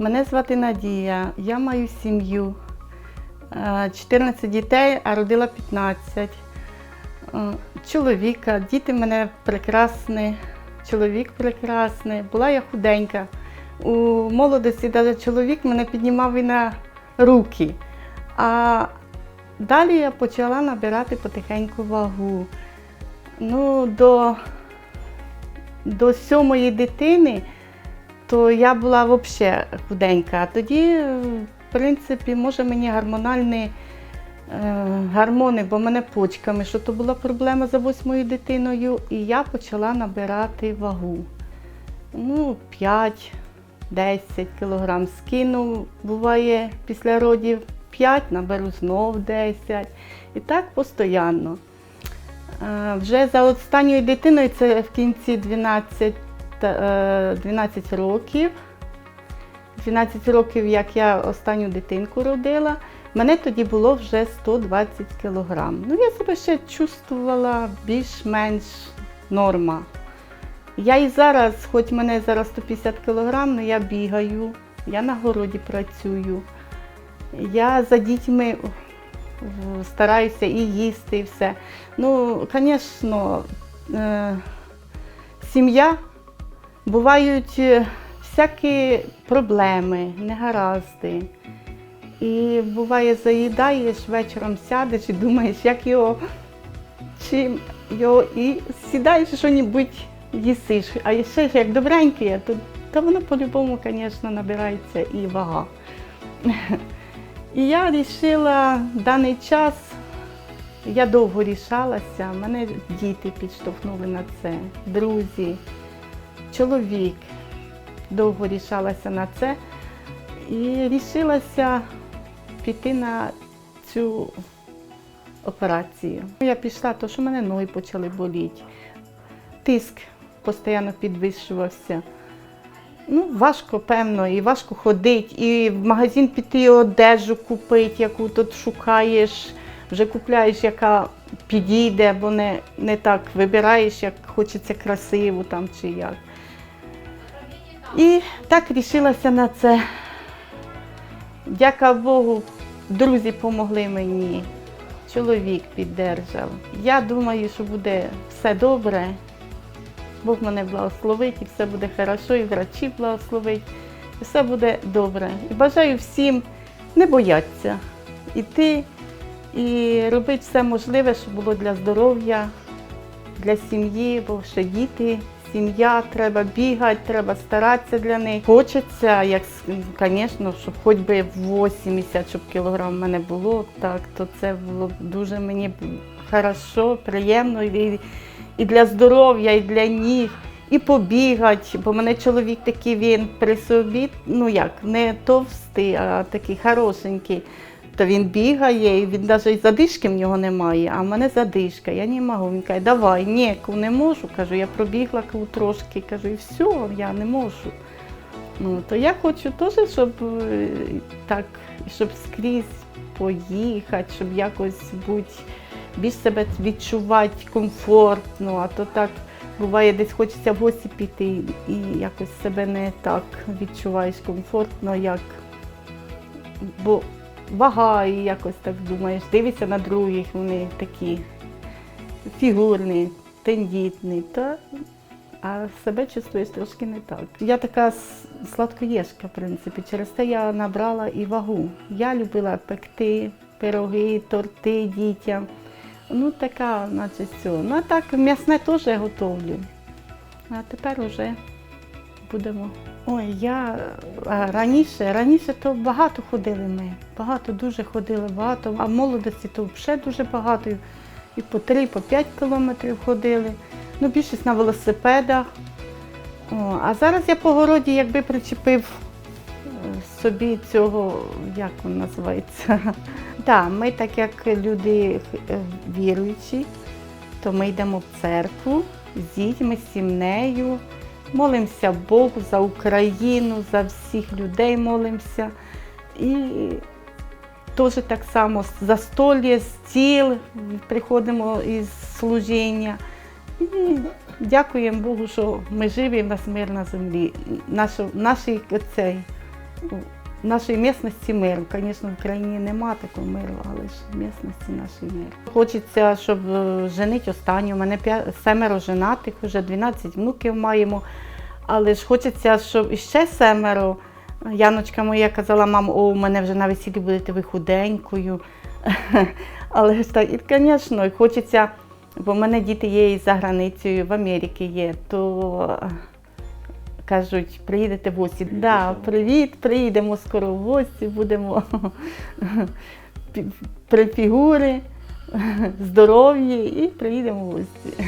Мене звати Надія, я маю сім'ю. Е, 14 дітей, а родила 15. Е, Чоловіка, діти мене прекрасні, чоловік прекрасний. Була я худенька. У молодості навіть чоловік мене піднімав і на руки. А далі я почала набирати потихеньку вагу. Ну, до, до сьомої дитини то я була взагалі худенька. А тоді, в принципі, може мені гормональні е, гормони, бо мене почками, що то була проблема за восьмою дитиною, і я почала набирати вагу. Ну, 5-10 кілограм скину, буває після родів 5, наберу знов 10. І так постійно. Е, Вже за останньою дитиною, це в кінці 12, е, 12 років. 12 років, як я останню дитинку родила, мене тоді було вже 120 кілограм. Ну, я себе ще чувствувала більш-менш норма. Я і зараз, хоч мене зараз 150 кілограм, але я бігаю, я на городі працюю. Я за дітьми стараюся і їсти, і все. Ну, звісно, е, сім'я бувають е, всякі проблеми, негаразди. І буває, заїдаєш, вечором сядеш і думаєш, як його, чим його і сідаєш що-небудь їсиш. А ще ж як добреньке, то, то воно по-любому, звісно, набирається і вага. І я вирішила даний час, я довго рішалася, мене діти підштовхнули на це, друзі, чоловік довго рішалася на це і рішилася піти на цю операцію. Я пішла, то що мене ноги почали боліти, тиск постійно підвищувався. Ну, важко, певно, і важко ходити, і в магазин піти одежу купити, яку тут шукаєш, вже купляєш, яка підійде, бо не, не так вибираєш, як хочеться красиву там чи як. І так рішилася на це. Дяка Богу, друзі допомогли мені, чоловік піддержав. Я думаю, що буде все добре. Бог мене благословить, і все буде хорошо, і врачі благословить, і все буде добре. І бажаю всім не боятися іти і робити все можливе, що було для здоров'я, для сім'ї, бо ще діти, сім'я, треба бігати, треба старатися для них. Хочеться, як звісно, щоб хоч би 80 щоб кілограм в мене було, так, то це було дуже мені хорошо, приємно. І, і для здоров'я, і для ніг, і побігати, бо мене чоловік такий він при собі, ну як, не товстий, а такий хорошенький. То він бігає, і він навіть задишки в нього немає, а в мене задишка, я не можу. Він каже, давай, ні, не можу. Кажу, я пробігла трошки, кажу, і все, я не можу. Ну, то я хочу теж, щоб е, так, щоб скрізь поїхати, щоб якось бути більш себе відчувати комфортно, а то так буває, десь хочеться в гості піти і якось себе не так відчуваєш комфортно, як бо вага і якось так думаєш, дивишся на других, вони такі фігурні, тендітні, та, а себе чувствуєш трошки не так. Я така сладкоєшка, в принципі, через те я набрала і вагу. Я любила пекти пироги, торти дітям. Ну, така, наче цього. Ну, а так, м'ясне теж готовлю. А тепер уже будемо. Ой, я раніше, раніше то багато ходили ми. Багато дуже ходили, багато. А в молодості то взагалі дуже багато. І по 3, по 5 кілометрів ходили. Ну, більшість на велосипедах. О, а зараз я по городі якби причепив е, собі цього, як він називається. Так, ми так як люди е, віруючі, то ми йдемо в церкву з дітьми, з сімнею, молимося Богу за Україну, за всіх людей молимося. І теж так само за столі, стіл, приходимо із служіння. І дякуємо Богу, що ми живі, на нас мир на землі. Наш, нашій цей в нашій місності мир. Звісно, в країні нема такого миру, але ж в місності нашій мир. Хочеться, щоб е, женить останню. У мене семеро женатих, вже 12 внуків маємо. Але ж хочеться, щоб іще семеро. Яночка моя казала, мам, о, у мене вже на весіллі будете ви худенькою. Але ж так, і, звісно, хочеться, бо в мене діти є і за границею, в Америці є, то кажуть, приїдете в гості. Да, привіт, приїдемо скоро в гості, будемо при фігурі, здоров'ї і приїдемо в гості.